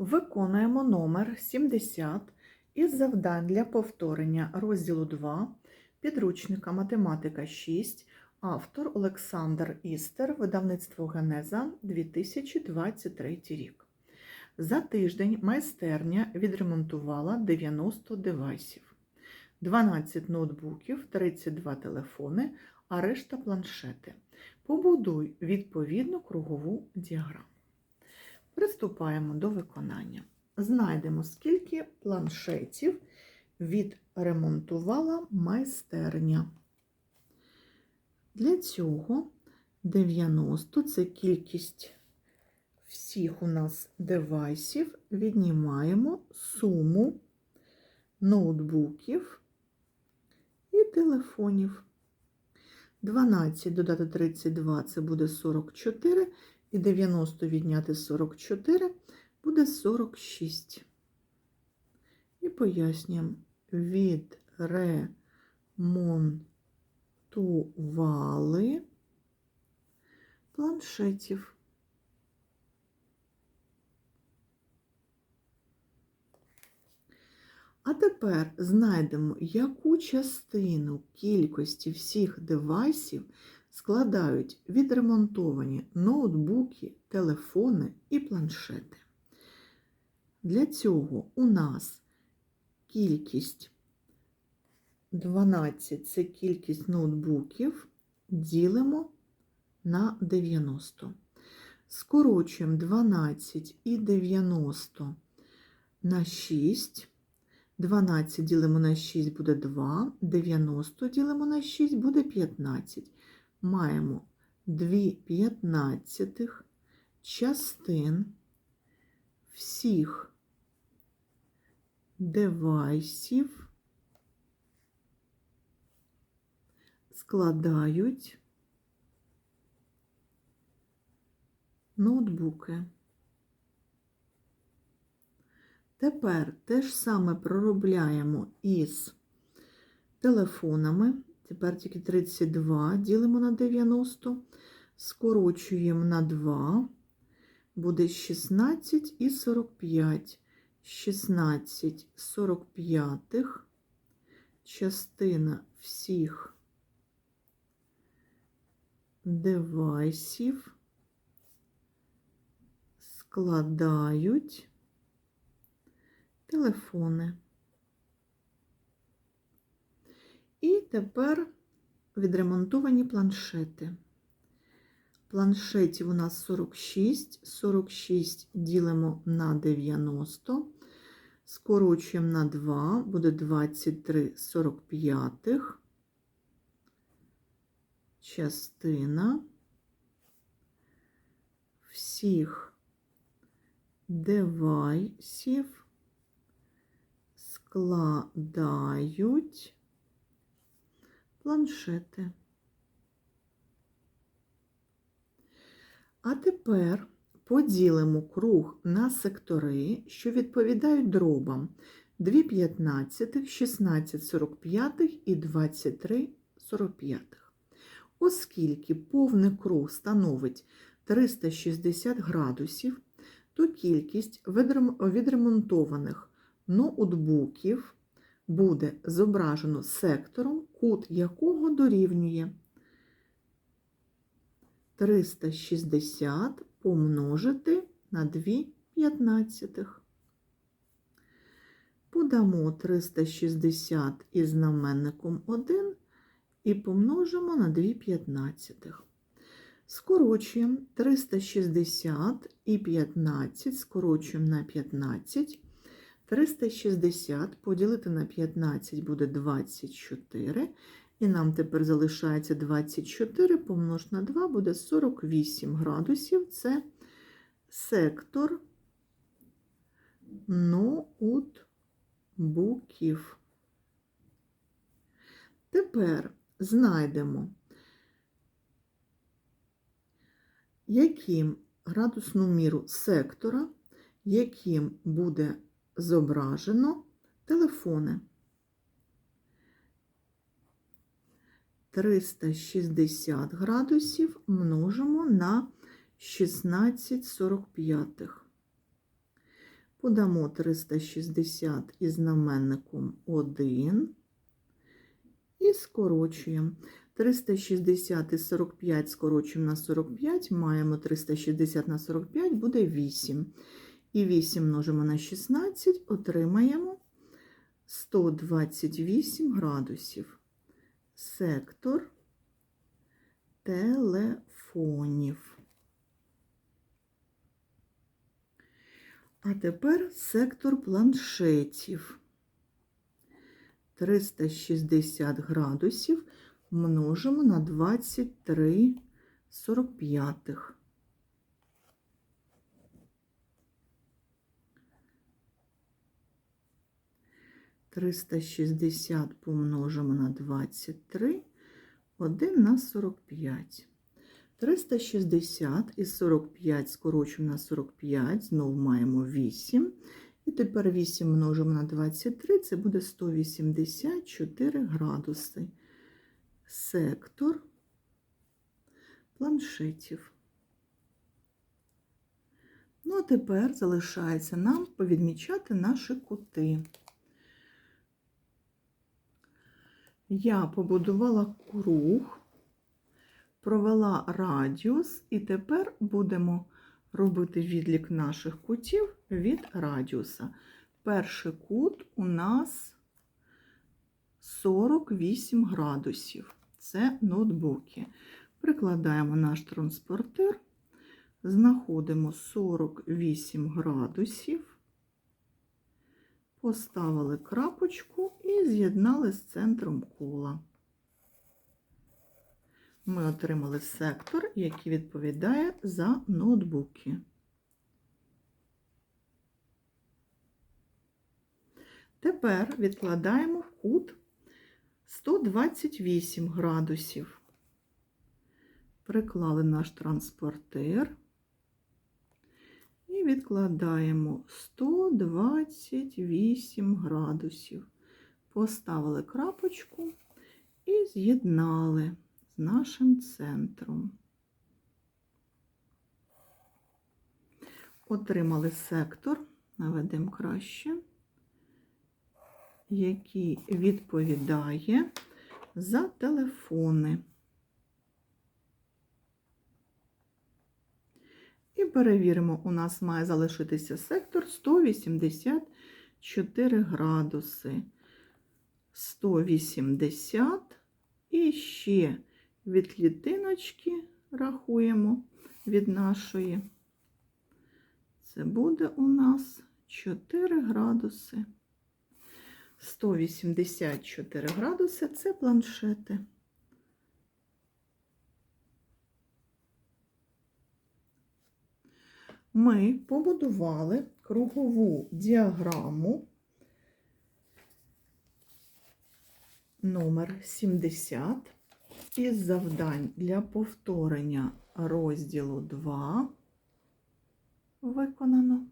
Виконуємо номер 70 із завдань для повторення розділу 2 підручника Математика 6, автор Олександр Істер, видавництво Генеза 2023 рік. За тиждень майстерня відремонтувала 90 девайсів, 12 ноутбуків, 32 телефони, а решта планшети. Побудуй відповідну кругову діаграму. Приступаємо до виконання. Знайдемо, скільки планшетів відремонтувала майстерня. Для цього 90 це кількість всіх у нас девайсів. Віднімаємо суму ноутбуків і телефонів. 12 додати 32 це буде 44. І 90 відняти 44 буде 46. І пояснюємо, відремонтували планшетів. А тепер знайдемо, яку частину кількості всіх девайсів складають відремонтовані ноутбуки, телефони і планшети. Для цього у нас кількість 12 це кількість ноутбуків, ділимо на 90. Скорочуємо 12 і 90 на 6. 12 ділимо на 6 буде 2, 90 ділимо на 6 буде 15 маємо 2 п'ятнадцятих частин всіх девайсів складають ноутбуки. Тепер те ж саме проробляємо із телефонами. Тепер тільки 32 ділимо на 90, скорочуємо на 2, буде 16 і 45. 16 45 частина всіх девайсів складають телефони. І тепер відремонтовані планшети. Планшетів у нас 46, 46 ділимо на 90, скорочуємо на 2, буде 23 45. Частина всіх девайсів складають планшети. А тепер поділимо круг на сектори, що відповідають дробам 2 п'ятнадцятих, 16 45 і 23 45. Оскільки повний круг становить 360 градусів, то кількість відремонтованих ноутбуків буде зображено сектором, кут якого дорівнює 360 помножити на 2 п'ятнадцятих. Подамо 360 із знаменником 1 і помножимо на 2 п'ятнадцятих. Скорочуємо 360 і 15, скорочуємо на 15. 360 поділити на 15 буде 24. І нам тепер залишається 24 помножити на 2 буде 48 градусів. Це сектор ноутбуків. Тепер знайдемо, яким градусну міру сектора, яким буде зображено телефони. 360 градусів множимо на 16,45. Подамо 360 із знаменником 1 і скорочуємо. 360 і 45 скорочуємо на 45, маємо 360 на 45, буде 8. І 8 множимо на 16, отримаємо 128 градусів. Сектор телефонів. А тепер сектор планшетів. 360 градусів множимо на 23 45. Триста шістдесят помножимо на 23, 1 на 45. 360 і 45 скорочуємо на 45, знову маємо 8. І тепер 8 множимо на 23, це буде 184 градуси. Сектор планшетів. Ну, а тепер залишається нам повідмічати наші кути. Я побудувала круг, провела радіус, і тепер будемо робити відлік наших кутів від радіуса. Перший кут у нас 48 градусів. Це ноутбуки. Прикладаємо наш транспортир, знаходимо 48 градусів, поставили крапочку і з'єднали з центром кола. Ми отримали сектор, який відповідає за ноутбуки. Тепер відкладаємо в кут 128 градусів. Приклали наш транспортир і відкладаємо 128 градусів. Поставили крапочку і з'єднали з нашим центром. Отримали сектор, наведемо краще, який відповідає за телефони. І перевіримо, у нас має залишитися сектор 184 градуси. 180 і ще від клітиночки рахуємо від нашої. Це буде у нас 4 градуси. 184 градуси це планшети. Ми побудували кругову діаграму номер 70 із завдань для повторення розділу 2 виконано.